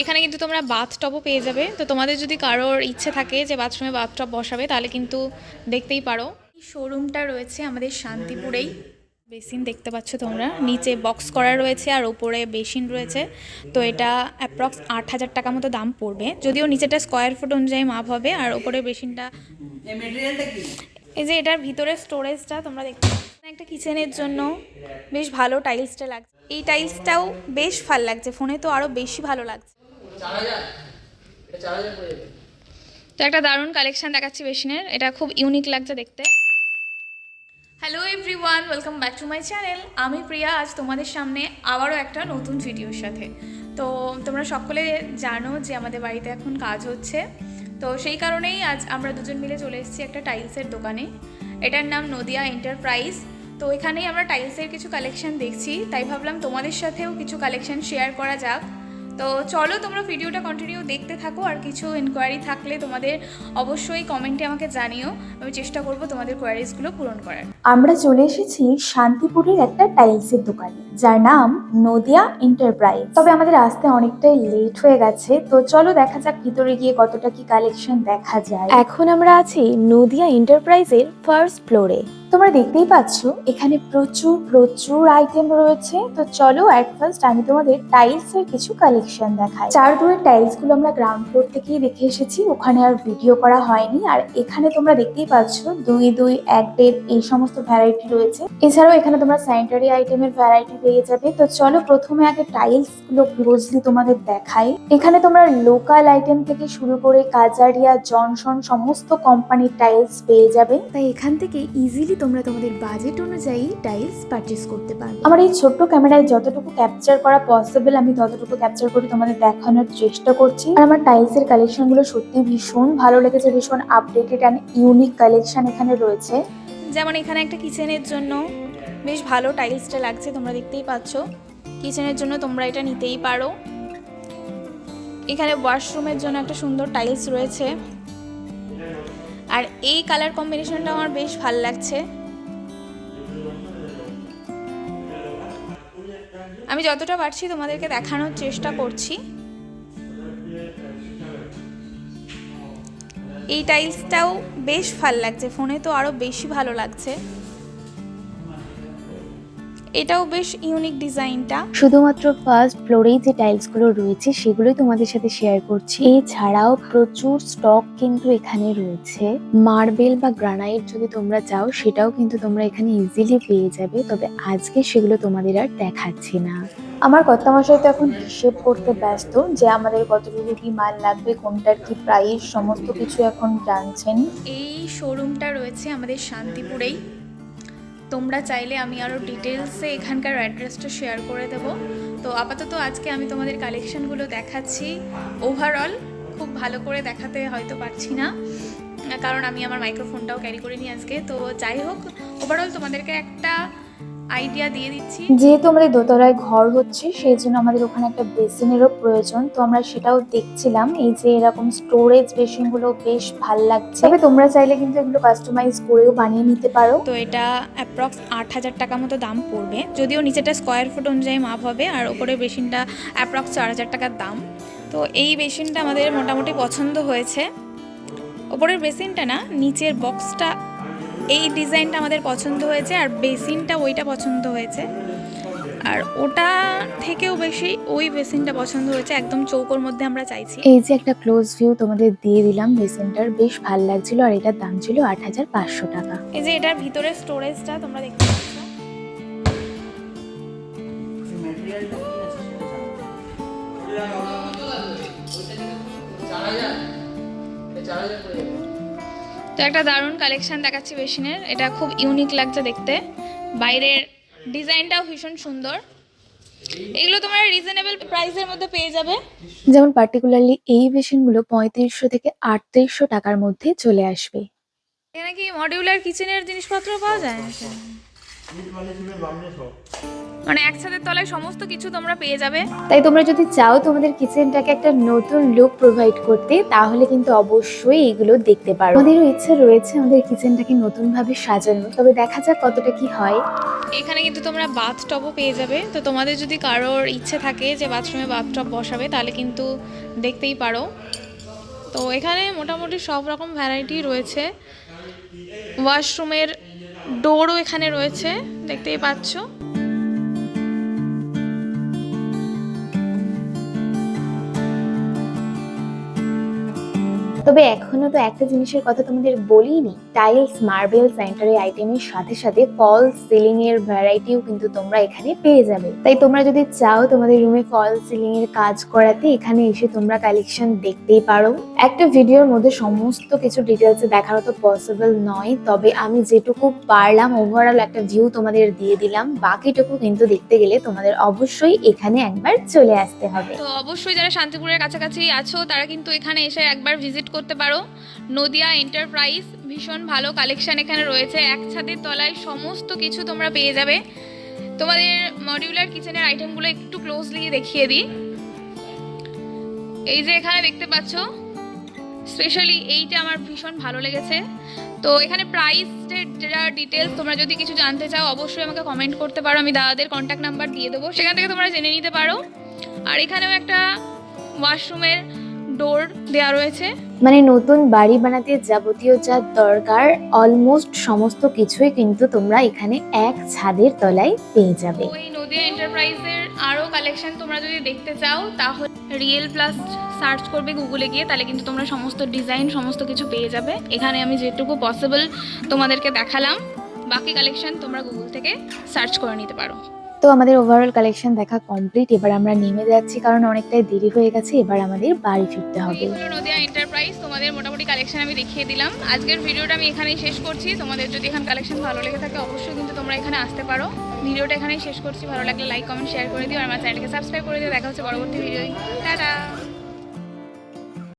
এখানে কিন্তু তোমরা বাথটবও পেয়ে যাবে। তো তোমাদের যদি কারোর ইচ্ছে থাকে যে বাথরুমে বাথটব বসাবে, তাহলে কিন্তু দেখতেই পারো। শোরুমটা রয়েছে আমাদের শান্তিপুরেই। বেসিন দেখতে পাচ্ছ তোমরা। নিচে বক্স করা রয়েছে আর ওপরে বেসিন রয়েছে। তো এটা অ্যাপ্রক্স আট হাজার টাকা মতো দাম পড়বে। যদিও নিচেটা স্কোয়ার ফুট অনুযায়ী মাপ হবে, আর ওপরে বেসিনটা এই যে এটার ভিতরে স্টোরেজটা তোমরা দেখতে একটা কিচেনের জন্য বেশ ভালো টাইলসটা লাগছে। এই টাইলসটাও বেশ ভালো লাগছে। ফোনে তো আরও বেশি ভালো লাগছে। তো একটা দারুণ কালেকশন দেখাচ্ছি বেসিনের এটা খুব ইউনিক লাগছে দেখতে। Hello everyone welcome back to my channel আমি প্রিয়া, আজ তোমাদের সামনে আবারও একটা নতুন ভিডিওর সাথে। তো তোমরা সকলে জানো যে আমাদের বাড়িতে এখন কাজ হচ্ছে। তো সেই কারণেই আজ আমরা দুজন মিলে চলে এসেছি একটা টাইলসের দোকানে। এটার নাম নদিয়া এন্টারপ্রাইজ তো এখানেই আমরা টাইলসের কিছু কালেকশন দেখছি। তাই ভাবলাম তোমাদের সাথেও কিছু কালেকশন শেয়ার করা যাক। তো চলো তোমরা ভিডিওটা কন্টিনিউ দেখতে থাকো, আর কিছু এনকোয়ারি থাকলে তোমাদের অবশ্যই কমেন্টে আমাকে জানিও। আমি চেষ্টা করব তোমাদের কোয়ারিজগুলো পূরণ করার। আমরা চলে এসেছি শান্তিপুরের একটা টাইলসের দোকানে। যার নাম নদিয়া এন্টারপ্রাইজ। তবে আমাদের আসতে অনেকটাই লেট হয়ে গেছে তো চলো দেখা যাক ভিতরে গিয়ে কতটা কি কালেকশন দেখা যায়। এখন আমরা আছি নদিয়া এন্টারপ্রাইজের ফার্স্ট ফ্লোরে তোমরা দেখতেই পাচ্ছ এখানে প্রচুর প্রচুর আইটেম রয়েছে তো চলো অ্যাট ফার্স্ট আমি তোমাদের টাইলস এর কিছু কালেকশন দেখাই। চার দুয়ের টাইলসগুলো আমরা গ্রাউন্ড ফ্লোর থেকেই দেখে এসেছি ওখানে আর ভিডিও করা হয়নি। আর এখানে তোমরা দেখতেই পাচ্ছ দুই দুই এক দেড় এই সমস্ত ভ্যারাইটি রয়েছে। এছাড়াও এখানে তোমরা স্যানিটারি আইটেমের ভ্যারাইটি পেয়ে যাবে। তো চলো প্রথমে আগে টাইলসগুলো ক্লোজলি তোমাদের দেখাই। এখানে তোমরা লোকাল আইটেম থেকে শুরু করে কাজারিয়া জনসন সমস্ত কোম্পানির টাইলস পেয়ে যাবে। তাই এখান থেকে ইজিলি তোমরা তোমাদের বাজেট অনুযায়ী টাইলস পারচেস করতে পারবে। আমার এই ছোট্ট ক্যামেরায় যতটুকু ক্যাপচার করা পসিবল আমি ততটুকু ক্যাপচার করে তোমাদের দেখানোর চেষ্টা করছি। আর আমার টাইলসের কালেকশনগুলো সত্যি ভীষণ ভালো লেগেছে ভীষণ আপডেটেড অ্যান্ড ইউনিক কালেকশন এখানে রয়েছে। যেমন এখানে একটা কিচেনের জন্য বেশ ভালো টাইলসটা লাগছে, তোমরা দেখতেই পাচ্ছ। কিচেনের জন্য তোমরা এটা নিতেই পারো। এখানে ওয়াশরুমের জন্য একটা সুন্দর টাইলস রয়েছে। আর এই কালার কম্বিনেশনটা আমার বেশ ভালো লাগছে। আমি যতটা পারছি তোমাদেরকে দেখানোর চেষ্টা করছি। এই টাইলসটাও বেশ ভালো লাগছে, ফোনে তো আরও বেশি ভালো লাগছে। এটাও বেশ ইউনিক ডিজাইনটা শুধুমাত্র ফার্স্ট ফ্লোরেই যে টাইলসগুলো রয়েছে সেগুলোই তোমাদের সাথে শেয়ার করছি। এছাড়াও প্রচুর স্টক কিন্তু এখানে রয়েছে। মার্বেল বা গ্রানাইট যদি তোমরা চাও সেটাও কিন্তু তোমরা এখানে ইজিলি পেয়ে যাবে। তবে আজকে সেগুলো তোমাদের আর দেখাচ্ছি না। আমার কর্তামশাই তো এখন হিসেব করতে ব্যস্ত যে আমাদের কতটুকু কি মাল লাগবে কোনটার কি প্রাইস সমস্ত কিছু এখন জানছেন। এই শোরুমটা রয়েছে আমাদের শান্তিপুরেই। তোমরা চাইলে আমি আরও ডিটেলসে এখানকার অ্যাড্রেসটা শেয়ার করে দেব। তো আপাতত আজকে আমি তোমাদের কালেকশানগুলো দেখাচ্ছি। ওভারঅল খুব ভালো করে দেখাতে হয়তো পারছি না, কারণ আমি আমার মাইক্রোফোনটাও ক্যারি করিনি আজকে। তো যাই হোক ওভারঅল তোমাদেরকে একটা আইডিয়া দিয়ে দিচ্ছি। যেহেতু আমাদের দোতলায় ঘর হচ্ছে সেই জন্য আমাদের ওখানে একটা বেসিনেরও প্রয়োজন। তো আমরা সেটাও দেখছিলাম এই যে এরকম স্টোরেজ বেসিনগুলো বেশ ভালো লাগছে। তবে তোমরা চাইলে কিন্তু এগুলো কাস্টমাইজ করেও বানিয়ে নিতে পারো। তো এটা অ্যাপ্রক্স আট হাজার টাকা মতো দাম পড়বে। যদিও নিচেটা স্কোয়ার ফুট অনুযায়ী মাপ হবে আর ওপরে বেসিনটা অ্যাপ্রক্স চার হাজার টাকার দাম। তো এই বেসিনটা আমাদের মোটামুটি পছন্দ হয়েছে। ওপরের বেসিনটা না নিচের বক্সটা এই ডিজাইনটা আমাদের পছন্দ হয়েছে আর বেসিনটা ওইটা পছন্দ হয়েছে। আর ওটা থেকেও বেশি ওই বেসিনটা পছন্দ হয়েছে একদম চৌকোর মধ্যে আমরা চাইছি। এই যে একটা ক্লোজ ভিউ তোমাদের দিয়ে দিলাম বেসিনটার বেশ ভালো লাগছিল আর এটার দাম ছিল আট হাজার পাঁচশো টাকা। এই যে এটার ভিতরে স্টোরেজটা তোমরা দেখতে পাচ্ছ। তো একটা দারুণ কালেকশান দেখাচ্ছি মেশিনের এটা খুব ইউনিক লাগছে দেখতে। বাইরের ডিজাইনটাও ভীষণ সুন্দর। এগুলো তোমার রিজনেবল প্রাইসের মধ্যে পেয়ে যাবে। যেমন পার্টিকুলারলি এই বেসিনগুলো পঁয়ত্রিশশো থেকে আটত্রিশশো টাকার মধ্যে চলে আসবে। এখানে কি মডিউলার কিচেনের জিনিসপত্র পাওয়া যায়? মানে একসাথে তলায় সমস্ত কিছু তোমরা পেয়ে যাবে। তাই তোমরা যদি চাও তোমাদের কিচেনটাকে একটা নতুন লুক প্রোভাইড করতে তাহলে কিন্তু অবশ্যই এগুলো দেখতে পারো। আমাদেরও ইচ্ছে রয়েছে আমাদের কিচেনটাকে নতুনভাবে সাজানো। তবে দেখা যাক কতটা কি হয়। এখানে কিন্তু তোমরা বাথ বাথটবও পেয়ে যাবে। তো তোমাদের যদি কারোর ইচ্ছে থাকে যে বাথরুমে বাথটব বসাবে তাহলে কিন্তু দেখতেই পারো। তো এখানে মোটামুটি সব রকম ভ্যারাইটি রয়েছে। ওয়াশরুমের ডোরও এখানে রয়েছে দেখতেই পাচ্ছ। তবে এখনও তো একটা জিনিসের কথা তোমাদের বলিনি। টাইলস মার্বেল স্যানিটারি আইটেমের সাথে সাথে ফল সিলিং এর ভ্যারাইটিও কিন্তু তোমরা এখানে পেয়ে যাবে। তাই তোমরা যদি চাও তোমাদের রুমে ফল সিলিং এর কাজ করাতে, এখানে এসে তোমরা কালেকশন দেখতেই পারো। একটা ভিডিওর মধ্যে সমস্ত কিছু ডিটেলসে দেখানো তো পসিবল নয়, তবে আমি যেটুকু পারলাম ওভারঅল একটা ভিউ তোমাদের দিয়ে দিলাম। বাকিটুকু কিন্তু দেখতে গেলে তোমাদের অবশ্যই এখানে একবার চলে আসতে হবে। তো অবশ্যই যারা শান্তিপুরের কাছাকাছি আছো, তারা কিন্তু এখানে এসে একবার ভিজিট করতে পারো। নদিয়া এন্টারপ্রাইজ ভীষণ ভালো কালেকশন এখানে রয়েছে। এক ছাদের তলায় সমস্ত কিছু তোমরা পেয়ে যাবে। তোমাদের মডিউলার কিচেনের আইটেমগুলো একটু ক্লোজলি দেখিয়ে দিই। এই যে এখানে দেখতে পাচ্ছ স্পেশালি এইটা আমার ভীষণ ভালো লেগেছে। তো এখানে প্রাইসের যা ডিটেলস তোমরা যদি কিছু জানতে চাও, অবশ্যই আমাকে কমেন্ট করতে পারো। আমি দাদাদের কন্ট্যাক্ট নাম্বার দিয়ে দেবো। সেখান থেকে তোমরা জেনে নিতে পারো। আর এখানেও একটা ওয়াশরুমের ডোর দেওয়া রয়েছে? মানে নতুন বাড়ি বানাতে যাবতীয় যা দরকার অলমোস্ট সমস্ত কিছুই কিন্তু তোমরা এখানে এক ছাদের তলায় পেয়ে যাবে। ওই নদিয়া এন্টারপ্রাইজের আরও কালেকশন তোমরা যদি দেখতে চাও তাহলে রিয়েল প্লাস সার্চ করবে গুগলে গিয়ে তাহলে কিন্তু তোমরা সমস্ত ডিজাইন সমস্ত কিছু পেয়ে যাবে। এখানে আমি যেটুকু পসিবল তোমাদেরকে দেখালাম বাকি কালেকশন তোমরা গুগল থেকে সার্চ করে নিতে পারো। তো আমাদের ওভারঅল কালেকশন দেখা কমপ্লিট এবার আমরা নেমে যাচ্ছি কারণ অনেকটাই দেরি হয়ে গেছে, এবার আমাদের বাড়ি ফিরতে হবে। নদিয়া এন্টারপ্রাইজ তোমাদের মোটামুটি কালেকশন আমি দেখিয়ে দিলাম। আজকের ভিডিওটা আমি এখানেই শেষ করছি। তোমাদের যদি এখানে কালেকশন ভালো লেগে থাকে, অবশ্যই কিন্তু তোমরা এখানে আসতে পারো। ভিডিওটা এখানেই শেষ করছি। ভালো লাগলে লাইক কমেন্ট শেয়ার করে দিও। আর আমার চ্যানেলকে সাবস্ক্রাইব করে দিও। দেখা হচ্ছে পরবর্তী ভিডিওই টাটা!